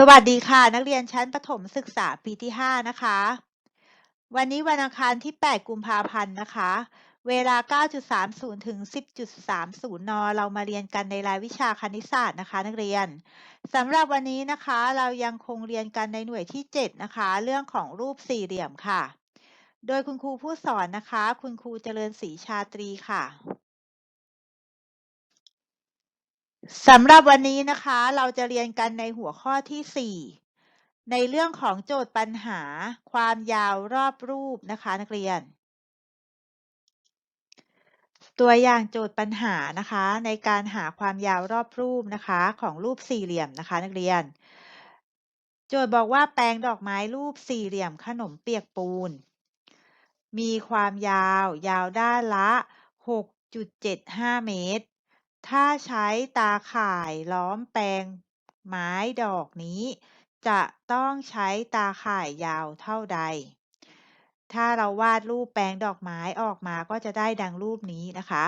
สวัสดีค่ะ นักเรียนชั้นประถมศึกษาปีที่ 5 นะคะ วันนี้วันอังคารที่ 8 กุมภาพันธ์นะคะ เวลา 9.30 ถึง 10.30 น เรามาเรียนกันในรายวิชาคณิตศาสตร์นะคะ นักเรียนสำหรับวันนี้นะคะเรายังคงเรียนกันในหน่วยที่ 7 นะคะ เรื่องของรูปสี่เหลี่ยมค่ะ โดยคุณครูผู้สอนนะคะ คุณครูเจริญศรีชาตรีค่ะ สำหรับวันนี้นะคะ เราจะเรียนกันในหัวข้อที่ 4 ในเรื่องของโจทย์ปัญหา ความยาวรอบรูปนะคะนักเรียน ตัวอย่างโจทย์ปัญหานะคะ ในการหาความยาวรอบรูปนะคะ ของรูปสี่เหลี่ยมนะคะ นักเรียน โจทย์บอกว่าแปลงดอกไม้รูปสี่เหลี่ยมขนมเปียกปูน มีความยาว ยาวด้านละ 6.75 เมตร ถ้าใช้ตาข่ายล้อมแปลงไม้ดอกนี้ จะต้องใช้ตาข่ายยาวเท่าใด ถ้าเราวาดรูปแปลงดอกไม้ออกมาก็จะได้ดังรูปนี้นะคะ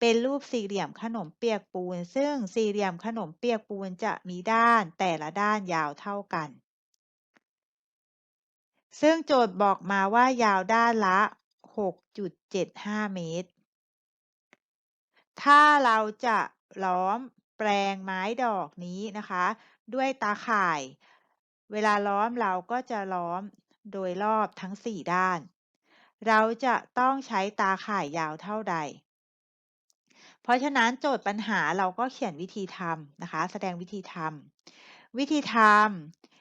เป็นรูปสี่เหลี่ยมขนมเปียกปูน ซึ่งสี่เหลี่ยมขนมเปียกปูนจะมีด้านแต่ละด้านยาวเท่ากัน ซึ่งโจทย์บอกมาว่ายาวด้านละ 6.75 เมตร ถ้าเราจะล้อมแปลงไม้ดอกนี้นะคะ ด้วยตาข่าย เวลาล้อมเราก็จะล้อมโดยรอบทั้ง 4 ด้าน เราจะต้องใช้ตาข่ายยาวเท่าใด เพราะฉะนั้นโจทย์ปัญหาเราก็เขียนวิธีทำนะคะ แสดงวิธีทำวิธีท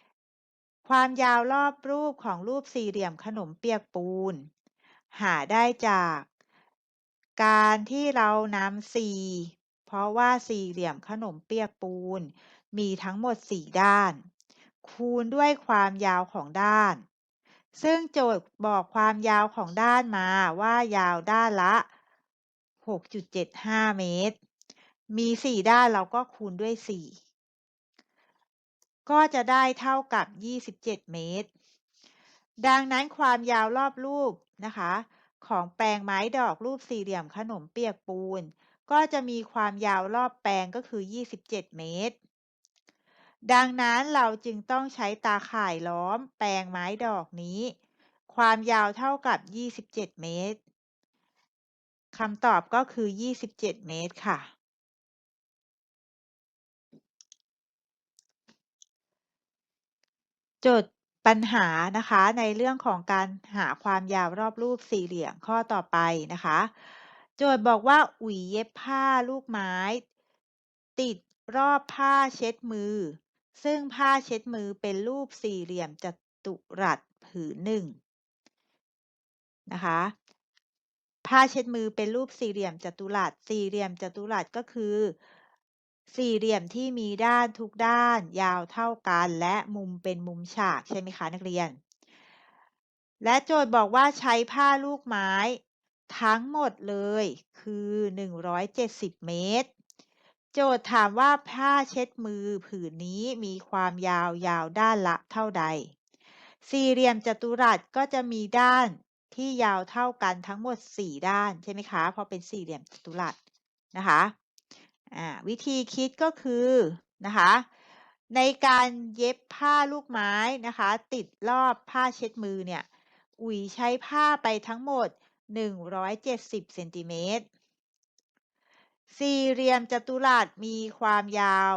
ำความยาวรอบรูปของรูปสี่เหลี่ยมขนมเปียกปูน หาได้จาก การที่เรานำสี่เพราะว่าสี่เหลี่ยมขนมเปียกปูน มีทั้งหมดสี่ด้าน คูณด้วยความยาวของด้าน ซึ่งโจทย์บอกความยาวของด้านมาว่ายาวด้านละ 6.75 เมตร มีสี่ด้านเราก็คูณด้วยสี่ก็จะได้เท่ากับ 27 เมตร ดังนั้นความยาวรอบรูปนะคะ ของแปลงไม้ดอกรูปสี่เหลี่ยมขนมเปียกปูน ก็จะมีความยาวรอบแปลงก็คือ 27 เมตร ดังนั้นเราจึงต้องใช้ตาข่ายล้อมแปลงไม้ดอกนี้ ความยาวเท่ากับ 27 เมตรคำตอบก็คือ 27 เมตรค่ะ โจทย์ ปัญหานะคะในเรื่องของการหาความยาวรอบรูปสี่เหลี่ยมข้อต่อไปนะคะ โจทย์บอกว่าอุ๋ยเย็บผ้าลูกไม้ ติดรอบผ้าเช็ดมือ ซึ่งผ้าเช็ดมือเป็นรูปสี่เหลี่ยมจัตุรัสผืนหนึ่งนะคะผ้าเช็ดมือเป็นรูปสี่เหลี่ยมจัตุรัส สี่เหลี่ยมจัตุรัสก็คือ สี่เหลี่ยมที่มีด้านทุกด้านยาวเท่ากัน และมุมเป็นมุมฉากใช่ไหมคะนักเรียน และโจทย์บอกว่าใช้ผ้าลูกไม้ทั้งหมดเลยคือ 170 เมตร โจทย์ถามว่าผ้าเช็ดมือผืนนี้มีความยาวยาวด้านละเท่าใด สี่เหลี่ยมจัตุรัสก็จะมีด้านที่ยาวเท่ากันทั้งหมด 4 ด้านใช่ไหมคะ เพราะเป็นสี่เหลี่ยมจัตุรัสนะคะ วิธีคิดก็คือนะคะในการเย็บผ้าลูกไม้นะคะ ติดรอบผ้าเช็ดมือเนี่ยอุ๋ยใช้ผ้าไปทั้งหมด 170เซนติเมตรสี่เหลี่ยมจัตุรัสมีความยาว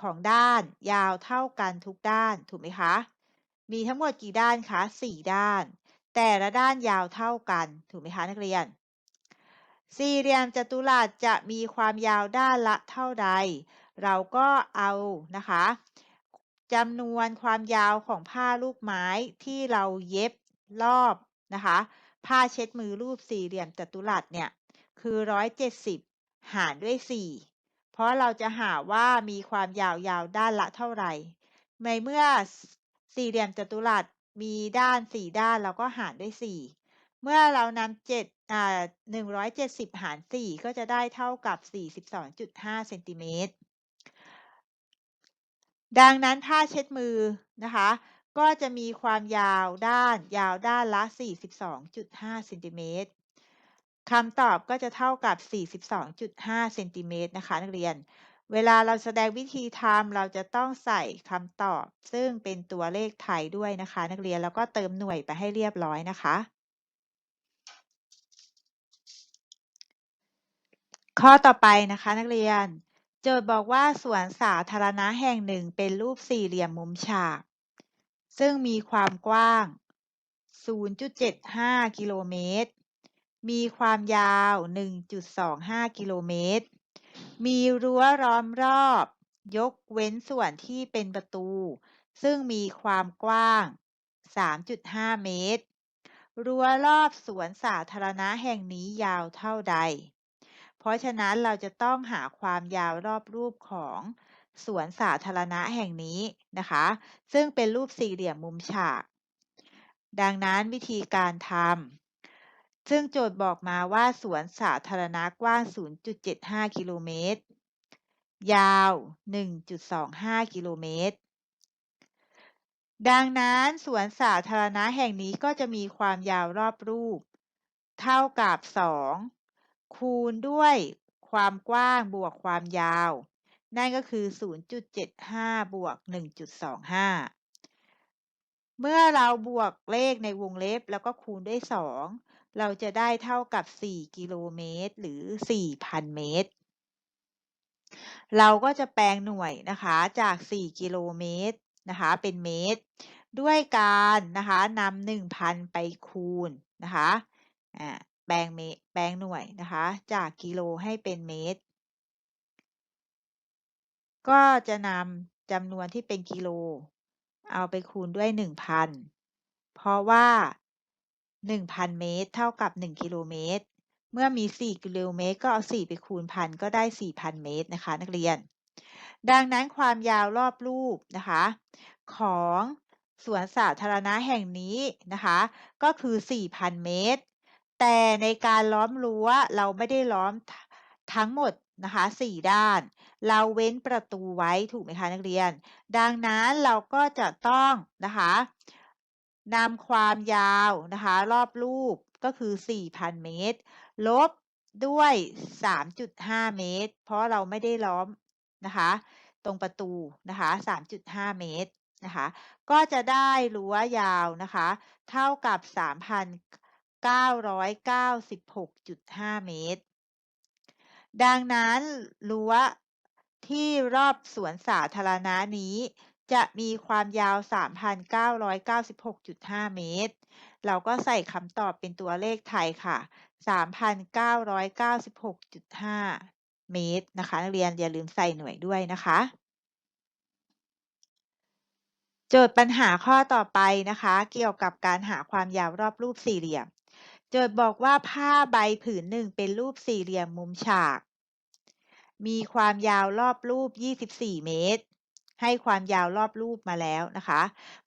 ของด้านยาวเท่ากันทุกด้านถูกไหมคะ มีทั้งหมดกี่ด้านคะสี่ด้าน แต่ละด้านยาวเท่ากันถูกไหมคะนักเรียน สี่เหลี่ยมจัตุรัสจะมีความยาวด้านละเท่าใด เราก็เอานะคะจำนวนความยาวของผ้าลูกไม้ที่เราเย็บรอบนะคะ ผ้าเช็ดมือรูปสี่เหลี่ยมจัตุรัสเนี่ยคือ170หารด้วย4เพราะเราจะหาว่ามีความยาวยาวด้านละเท่าไหร่ในเมื่อสี่เหลี่ยมจัตุรัสมีด้าน4ด้านเราก็หารด้วย4เมื่อเรานำเจ็ด อ่าหนึ่งร้อยเจ็ดสิบหารสี่ก็จะได้เท่ากับสี่สิบสองจุดห้าเซนติเมตร ดังนั้นผ้าเช็ดมือนะคะ ก็จะมีความยาวด้านยาวด้านละ42.5เซนติเมตรคำตอบก็จะเท่ากับ 42.5เซนติเมตรนะคะนักเรียน เวลาเราแสดงวิธีทำเราจะต้องใส่คำตอบ ซึ่งเป็นตัวเลขไทยด้วยนะคะ นักเรียนแล้วก็เติมหน่วยไปให้เรียบร้อยนะคะ ข้อต่อไปนะคะนักเรียน โจทย์บอกว่าสวนสาธารณะแห่งหนึ่งเป็นรูปสี่เหลี่ยมมุมฉาก ซึ่งมีความกว้าง 0.75 กิโลเมตร มีความยาว 1.25 กิโลเมตร มีรั้วล้อมรอบ ยกเว้นส่วนที่เป็นประตู ซึ่งมีความกว้าง 3.5 เมตร รั้วรอบสวนสาธารณะแห่งนี้ยาวเท่าใด เพราะฉะนั้นเราจะต้องหาความยาวรอบรูปของสวนสาธารณะแห่งนี้นะคะ ซึ่งเป็นรูปสี่เหลี่ยมมุมฉาก ดังนั้นวิธีการทำซึ่งโจทย์บอกมาว่าสวนสาธารณะกว้าง 0.75 กิโลเมตร ยาว 1.25 กิโลเมตร ดังนั้นสวนสาธารณะแห่งนี้ก็จะมีความยาวรอบรูป เท่ากับ 2 คูณด้วยความกว้างบวกความยาว นั่นก็คือ 0.75 บวก 1.25 เมื่อเราบวกเลขในวงเล็บแล้วก็คูณด้วย 2 เราจะได้เท่ากับ 4 กิโลเมตร หรือ 4,000 เมตร เราก็จะแปลงหน่วยนะคะจาก 4 กิโลเมตรนะคะเป็นเมตร ด้วยการนะคะนำ1,000 ไปคูณนะคะอ่า แปลงเมตรแปลงหน่วยนะคะ จากกิโลให้เป็นเมตร ก็จะนำจำนวนที่เป็นกิโล เอาไปคูณด้วย 1,000 เพราะว่า 1,000 เมตร เท่ากับ 1 กิโลเมตร เมื่อมี 4 กิโลเมตร ก็เอา 4 ไปคูณพันก็ได้ 4,000 เมตรนะคะ นักเรียน ดังนั้นความยาวรอบรูปนะคะ ของสวนสาธารณะแห่งนี้นะคะ ก็คือ 4,000 เมตร แต่ในการล้อมรั้วเราไม่ได้ล้อมทั้งหมดนะคะ4ด้าน เราเว้นประตูไว้ถูกไหมคะนักเรียน ดังนั้นเราก็จะต้องนะคะนำความยาวนะคะรอบรูปก็คือ 4,000 เมตร ลบด้วย 3.5 เมตร เพราะเราไม่ได้ล้อมนะคะตรงประตูนะคะ3.5 เมตรนะคะก็จะได้รั้วยาวนะคะเท่ากับ 996.5 เมตร ดังนั้นรั้วที่รอบสวนสาธารณะนี้จะมีความยาว 3,996.5 เมตร เราก็ใส่คำตอบเป็นตัวเลขไทยค่ะ 3,996.5 เมตรนะคะนักเรียนอย่าลืมใส่หน่วยด้วยนะคะ โจทย์ปัญหาข้อต่อไปนะคะ เกี่ยวกับการหาความยาวรอบรูปสี่เหลี่ยม โจทย์บอกว่าผ้าใบผืนหนึ่งเป็นรูปสี่เหลี่ยมมุมฉาก มีความยาวรอบรูป 24 เมตร ให้ความยาวรอบรูปมาแล้วนะคะ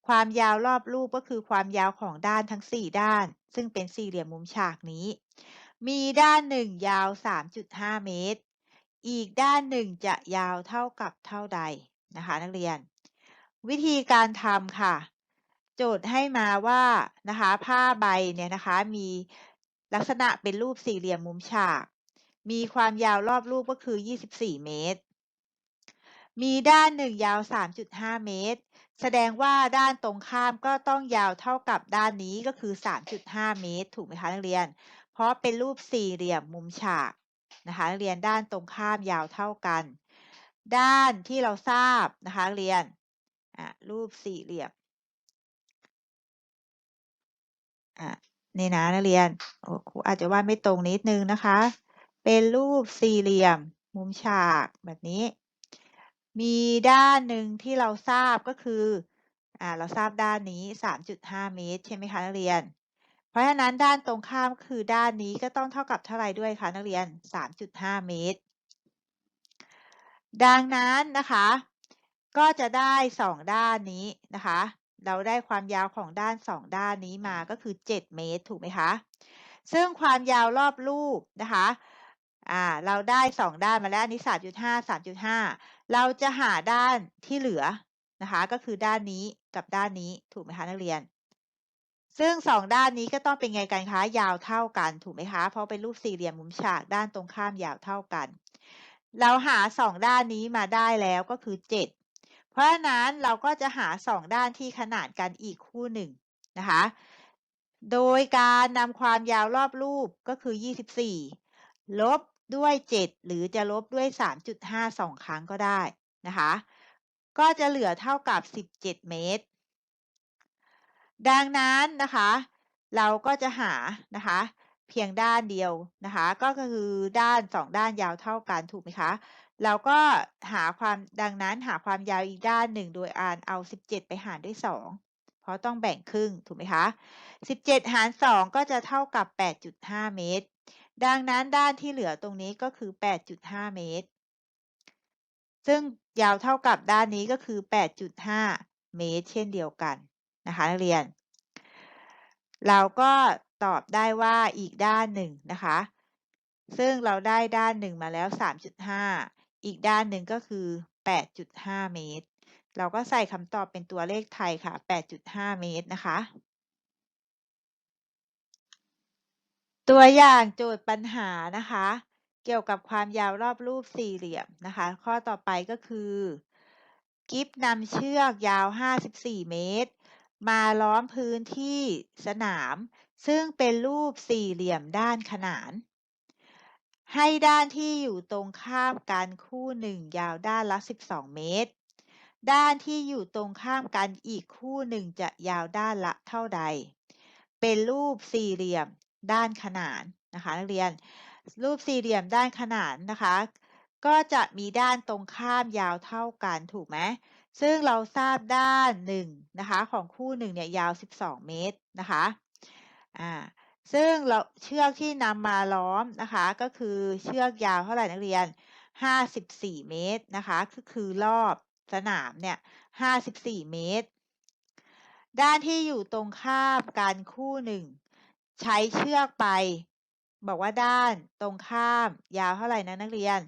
ความยาวรอบรูปก็คือความยาวของด้านทั้ง 4 ด้าน ซึ่งเป็นสี่เหลี่ยมมุมฉากนี้ มีด้านหนึ่งยาว 3.5 เมตร อีกด้านหนึ่งจะยาวเท่ากับเท่าใดนะคะ นักเรียน วิธีการทำค่ะ โจทย์ให้มาว่านะคะผ้าใบเนี่ยนะคะมีลักษณะเป็นรูปสี่เหลี่ยมมุมฉาก มีความยาวรอบรูปก็คือ 24 เมตร มีด้านหนึ่งยาว 3.5 เมตร แสดงว่าด้านตรงข้ามก็ต้องยาวเท่ากับด้านนี้ก็คือ 3.5 เมตร ถูกไหมคะนักเรียน เพราะเป็นรูปสี่เหลี่ยมมุมฉากนะคะนักเรียนด้านตรงข้ามยาวเท่ากัน ด้านที่เราทราบนะคะนักเรียนรูปสี่เหลี่ยม อะนี่นะนักเรียนโอ้ครูอาจจะวาดไม่ตรงนิดนึงนะคะ เป็นรูปสี่เหลี่ยม มุมฉากแบบนี้ มีด้านหนึ่งที่เราทราบก็คืออ่าเราทราบด้านนี้ 3.5 เมตร ใช่ไหมคะนักเรียน เพราะฉะนั้นด้านตรงข้ามคือด้านนี้ก็ต้องเท่ากับเท่าไหร่ด้วยคะนักเรียน 3.5 เมตร ดังนั้นนะคะ ก็จะได้สองด้านนี้นะคะ เราได้ความยาวของด้านสองด้านนี้มาก็คือ 7 เมตร ถูกไหมคะ ซึ่งความยาวรอบรูปนะคะอ่าเราได้สองด้านมาแล้วอันนี้ 3.5 3.5 เราจะหาด้านที่เหลือนะคะก็คือด้านนี้กับด้านนี้ถูกไหมคะนักเรียน ซึ่งสองด้านนี้ก็ต้องเป็นไงกันคะยาวเท่ากันถูกไหมคะเพราะเป็นรูปสี่เหลี่ยมมุมฉากด้านตรงข้ามยาวเท่ากัน เราหา 2 ด้านนี้มาได้แล้วก็คือ 7 เพราะฉะนั้นเราก็จะหา 2 ด้านที่ขนานกันอีกคู่หนึ่งนะคะ โดยการนำความยาวรอบรูปก็คือ 24 ลบด้วย 7 หรือจะลบด้วย 3.5 2 ครั้งก็ได้นะคะ ก็จะเหลือเท่ากับ 17 เมตร ดังนั้นนะคะ เราก็จะหานะคะ เพียงด้านเดียวนะคะ ก็คือด้าน 2 ด้านยาวเท่ากันถูกไหมคะ เราก็หาความดังนั้นหาความยาวอีกด้านหนึ่งโดยการเอา 17 ไปหารด้วย 2 เพราะต้องแบ่งครึ่งถูกไหมคะ 17 หาร 2 ก็จะเท่ากับ 8.5 เมตร ดังนั้นด้านที่เหลือตรงนี้ก็คือ 8.5 เมตร ซึ่งยาวเท่ากับด้านนี้ก็คือ 8.5 เมตร เช่นเดียวกันนะคะนักเรียน เราก็ตอบได้ว่าอีกด้านหนึ่งนะคะ ซึ่งเราได้ด้านหนึ่งมาแล้ว 3.5 อีกด้านหนึ่งก็คือ 8.5 เมตร เราก็ใส่คำตอบเป็นตัวเลขไทยค่ะ 8.5 เมตรนะคะ ตัวอย่างโจทย์ปัญหานะคะ เกี่ยวกับความยาวรอบรูปสี่เหลี่ยมนะคะ ข้อต่อไปก็คือ กิฟนำเชือกยาว 54 เมตร มาล้อมพื้นที่สนาม ซึ่งเป็นรูปสี่เหลี่ยมด้านขนาน ให้ด้านที่อยู่ตรงข้ามกันคู่หนึ่งยาวด้านละ 12 เมตร ด้านที่อยู่ตรงข้ามกันอีกคู่หนึ่งจะยาวด้านละเท่าใด เป็นรูปสี่เหลี่ยมด้านขนานนะคะนักเรียน รูปสี่เหลี่ยมด้านขนานนะคะ ก็จะมีด้านตรงข้ามยาวเท่ากันถูกไหมซึ่งเราทราบด้านหนึ่งนะคะของคู่หนึ่งเนี่ยยาว 12 เมตรนะคะอ่า ซึ่งเราเชือกที่นำมาล้อมนะคะ ก็คือเชือกยาวเท่าไหร่นักเรียน 54 เมตรนะคะก็คือรอบสนามเนี่ย54 เมตร ด้านที่อยู่ตรงข้ามกันคู่หนึ่งใช้เชือกไป บอกว่าด้านตรงข้าม ยาวเท่าไหร่นะนักเรียน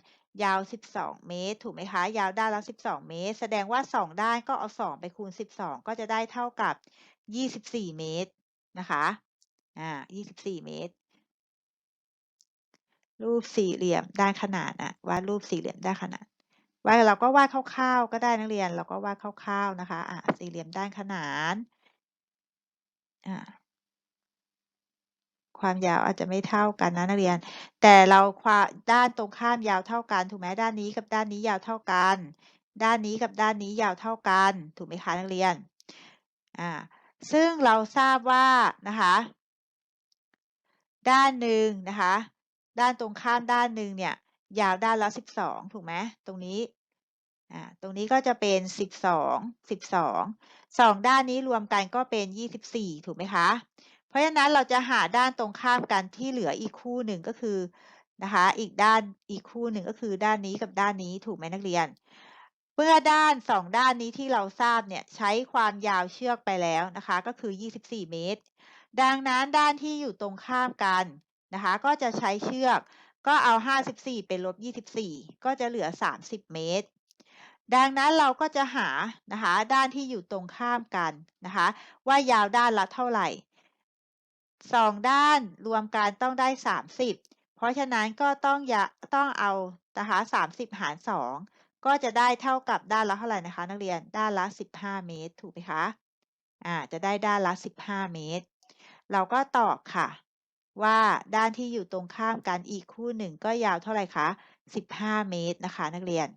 ยาว 12 เมตร ถูกไหมคะ ยาวด้านละ 12 เมตร แสดงว่า 2 ด้านก็เอา 2 ไปคูณ 12 ก็จะได้เท่ากับ 24 เมตรนะคะ อ่า24เมตร รูปสี่เหลี่ยมด้านขนานนะวาดรูปสี่เหลี่ยมด้านขนานวาดเราก็วาดคร่าวๆก็ได้นักเรียน เราก็วาดคร่าวๆนะคะ อ่าสี่เหลี่ยมด้านขนานอ่าความยาวอาจจะไม่เท่ากันนะนักเรียน แต่เราความด้านตรงข้ามยาวเท่ากัน ถูกไหมด้านนี้กับด้านนี้ยาวเท่ากัน ด้านนี้กับด้านนี้ยาวเท่ากัน ถูกไหมคะนักเรียน อ่า ซึ่งเราทราบว่านะคะ ด้านหนึ่งนะคะ ด้านตรงข้ามด้านหนึ่งเนี่ย ยาวด้านละสิบสองถูกไหมตรงนี้อ่าตรงนี้ก็จะเป็นสิบสองสิบสองสองด้านนี้รวมกันก็เป็นยี่สิบสี่ถูกไหมคะ เพราะฉะนั้นเราจะหาด้านตรงข้ามกันที่เหลืออีกคู่หนึ่งก็คือนะคะ อีกด้านอีกคู่หนึ่งก็คือด้านนี้กับด้านนี้ถูกไหมนักเรียนเมื่อด้านสองด้านนี้ที่เราทราบเนี่ยใช้ความยาวเชือกไปแล้วนะคะ ก็คือ 24 เมตร ดังนั้นด้านที่อยู่ตรงข้ามกันนะคะ ก็จะใช้เชือกก็เอา 54 เป็นลบ 24 ก็จะเหลือ 30 เมตร ดังนั้นเราก็จะหานะคะด้านที่อยู่ตรงข้ามกันนะคะ ว่ายาวด้านละเท่าไหร่สองด้านรวมกันต้องได้สามสิบเพราะฉะนั้นก็ต้องยะต้องเอานะคะสามสิบหารสองก็จะได้เท่ากับด้านละเท่าไหร่นะคะ นักเรียนด้านละสิบห้าเมตร ถูกไหมคะอ่าจะได้ด้านละสิบห้าเมตร เราก็ตอบค่ะ ว่าด้านที่อยู่ตรงข้ามกันอีกคู่หนึ่งก็ยาวเท่าไหร่คะ 15 เมตรนะคะ นักเรียน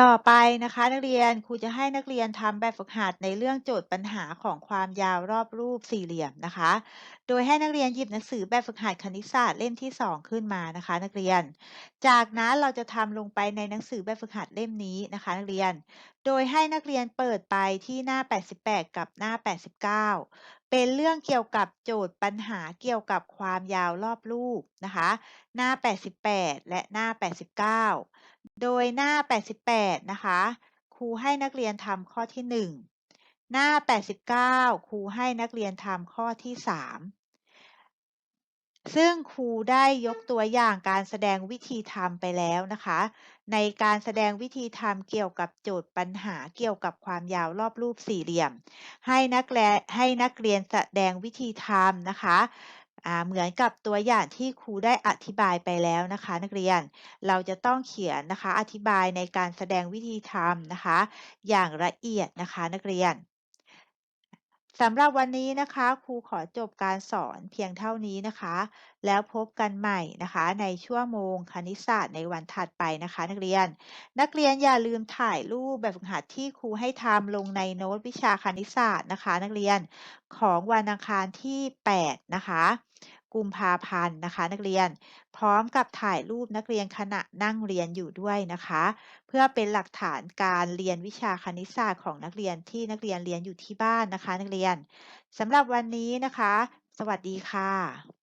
ต่อไปนะคะนักเรียนครูจะให้นักเรียนทำแบบฝึกหัดในเรื่องโจทย์ปัญหาของความยาวรอบรูปสี่เหลี่ยมนะคะ โดยให้นักเรียนหยิบหนังสือแบบฝึกหัดคณิตศาสตร์เล่มที่ 2 ขึ้นมานะคะ นักเรียน จากนั้นเราจะทำลงไปในหนังสือแบบฝึกหัดเล่มนี้นะคะ นักเรียน โดยให้นักเรียนเปิดไปที่หน้า 88 กับหน้า 89 เป็นเรื่องเกี่ยวกับโจทย์ปัญหาเกี่ยวกับความยาวรอบรูปนะคะ หน้า 88 และหน้า 89 โดยหน้า 88 นะคะ ครูให้นักเรียนทำข้อที่ 1 หน้า 89 ครูให้นักเรียนทำข้อที่ 3 ซึ่งครูได้ยกตัวอย่างการแสดงวิธีทำไปแล้วนะคะ ในการแสดงวิธีทำเกี่ยวกับโจทย์ปัญหาเกี่ยวกับความยาวรอบรูปสี่เหลี่ยม ให้นักเรียนให้นักเรียนแสดงวิธีทำนะคะ เหมือนกับตัวอย่างที่ครูได้อธิบายไปแล้วนะคะ นักเรียนเราจะต้องเขียนนะคะ อธิบายในการแสดงวิธีทำนะคะ อย่างละเอียดนะคะนักเรียน สำหรับวันนี้นะคะครูขอจบการสอนเพียงเท่านี้นะคะ แล้วพบกันใหม่นะคะ ในชั่วโมงคณิตศาสตร์ในวันถัดไปนะคะ นักเรียน นักเรียนอย่าลืมถ่ายรูปแบบฝึกหัดที่ครูให้ทำลงในโน้ตวิชาคณิตศาสตร์นะคะ นักเรียนของวันอังคารที่ 8 นะคะ กุมภาพันธ์นะคะ นักเรียนพร้อมกับถ่ายรูปนักเรียนขณะนั่งเรียนอยู่ด้วยนะคะ เพื่อเป็นหลักฐานการเรียนวิชาคณิตศาสตร์ของนักเรียนที่นักเรียนเรียนอยู่ที่บ้านนะคะ นักเรียนสำหรับวันนี้นะคะ สวัสดีค่ะ